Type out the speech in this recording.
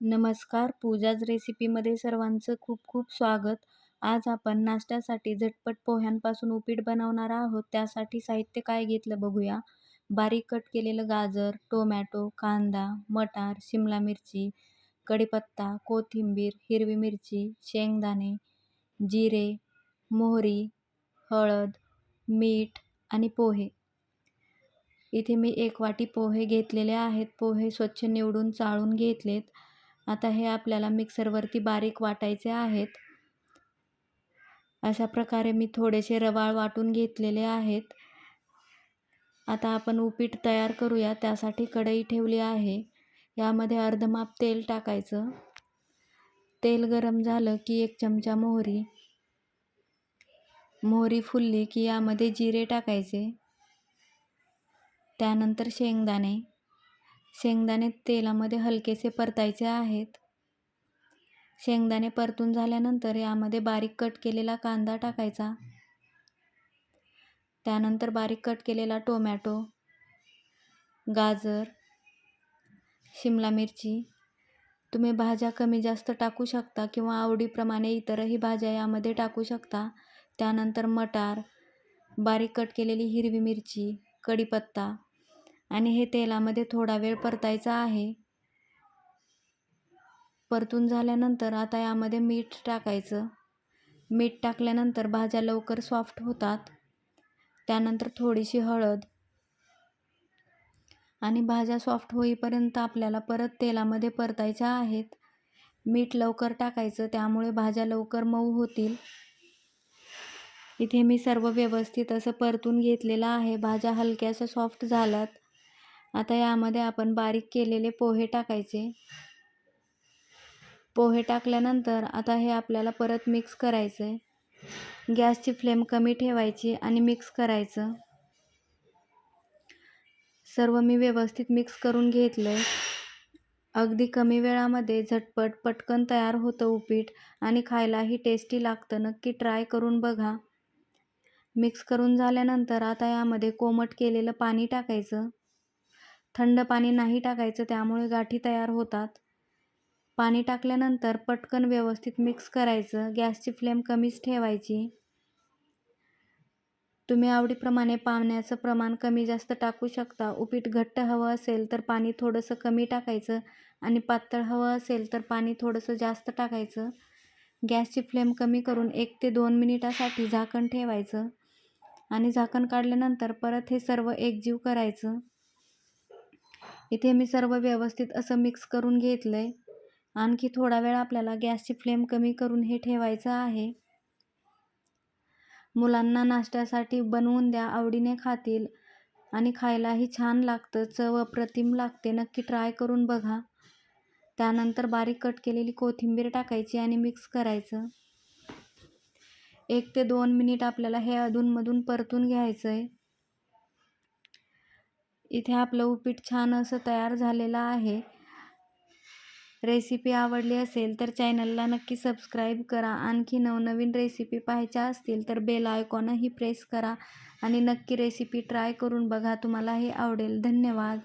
नमस्कार. पूजाज रेसिपीमध्ये सर्वांचं खूप खूप स्वागत. आज आपण नाश्त्यासाठी झटपट पोह्यांपासून उपीट बनवणार आहोत. त्यासाठी साहित्य काय घेतलं बघूया. बारीक कट केलेलं गाजर टोमॅटो कांदा मटार शिमला मिरची कढीपत्ता कोथिंबीर हिरवी मिरची शेंगदाणे जिरे मोहरी हळद मीठ आणि पोहे. इथे मी एक वाटी पोहे घेतलेले आहेत. पोहे स्वच्छ निवडून चाळून घेतलेत. आता हे आपल्याला मिक्सरवरती बारीक वाटायचे आहेत. अशा प्रकारे मी थोडेसे रवाळ वाटून घेतलेले आहेत. आता आपण उपीट तयार करूया त्यासाठी कढई ठेवली आहे. यामध्ये अर्धमाप तेल टाकायचं. तेल गरम झालं की एक चमचा मोहरी. मोहरी फुलली की यामध्ये जिरे टाकायचे. त्यानंतर शेंगदाणे. शेंगदाणे तेलामध्ये हलकेसे परतायचे आहेत. शेंगदाणे परतून झाल्यानंतर यामध्ये बारीक कट केलेला कांदा टाकायचा. त्यानंतर बारीक कट केलेला टोमॅटो गाजर शिमला मिरची. तुम्ही भाज्या कमी जास्त टाकू शकता किंवा आवडीप्रमाणे इतरही भाज्या यामध्ये टाकू शकता. त्यानंतर मटार बारीक कट केलेली हिरवी मिरची कढीपत्ता आणि हे तेलामध्ये थोडा वेळ परतायचा आहे. परतून झाल्यानंतर आता यामध्ये मीठ टाकायचं. मीठ टाकल्यानंतर भाज्या लवकर सॉफ्ट होतात. त्यानंतर थोडीशी हळद. आणि भाज्या सॉफ्ट होईपर्यंत आपल्याला परत तेलामध्ये परतायच्या आहेत. मीठ लवकर टाकायचं त्यामुळे भाज्या लवकर मऊ होतील. इथे मी सर्व व्यवस्थित असं परतून घेतलेलं आहे. भाज्या हलक्याशा सॉफ्ट झाल्यात. आता यामध्ये आपण बारीक केलेले पोहे टाकायचे. पोहे टाकल्यानंतर आता हे आपल्याला परत मिक्स करायचं. आहे गॅसची फ्लेम कमी ठेवायची आणि मिक्स करायचं. सर्व मी व्यवस्थित मिक्स करून घेतलं. आहे अगदी कमी वेळामध्ये झटपट पटकन तयार होतं उपीट आणि खायलाही टेस्टी लागतं. नक्की ट्राय करून बघा. मिक्स करून झाल्यानंतर आता यामध्ये कोमट केलेलं पाणी टाकायचं. थंड पाणी नाही टाकायचं त्यामुळे गाठी तयार होतात. पाणी टाकल्यानंतर पटकन व्यवस्थित मिक्स करायचं. गॅसची फ्लेम कमीच ठेवायची. तुम्ही आवडीप्रमाणे पाण्याचं प्रमाण कमी जास्त टाकू शकता. उपीट घट्ट हवं असेल तर पाणी थोडंसं कमी टाकायचं आणि पातळ हवं असेल तर पाणी थोडंसं जास्त टाकायचं. गॅसची फ्लेम कमी करून एक ते दोन मिनिटासाठी झाकण ठेवायचं आणि झाकण काढल्यानंतर परत हे सर्व एकजीव करायचं. इथे मी सर्व व्यवस्थित असं मिक्स करून घेतलं आहे आणखी थोडा वेळ आपल्याला गॅसची फ्लेम कमी करून हे ठेवायचं आहे. मुलांना नाश्त्यासाठी बनवून द्या आवडीने खातील आणि खायलाही छान लागतं. चव अप्रतिम लागते. नक्की ट्राय करून बघा. त्यानंतर बारीक कट केलेली कोथिंबीर टाकायची आणि मिक्स करायचं. एक ते दोन मिनिट आपल्याला हे अधूनमधून परतून घ्यायचं आहे इथे आपलं उपीट छान असं तयार झालेलं आहे. रेसिपी आवडली असेल तर चॅनलला नक्की सबस्क्राईब करा. आणखी नवनवीन रेसिपी पाहायच्या असतील तर बेल आयकॉनही प्रेस करा. आणि नक्की रेसिपी ट्राय करून बघा. तुम्हालाही आवडेल. धन्यवाद.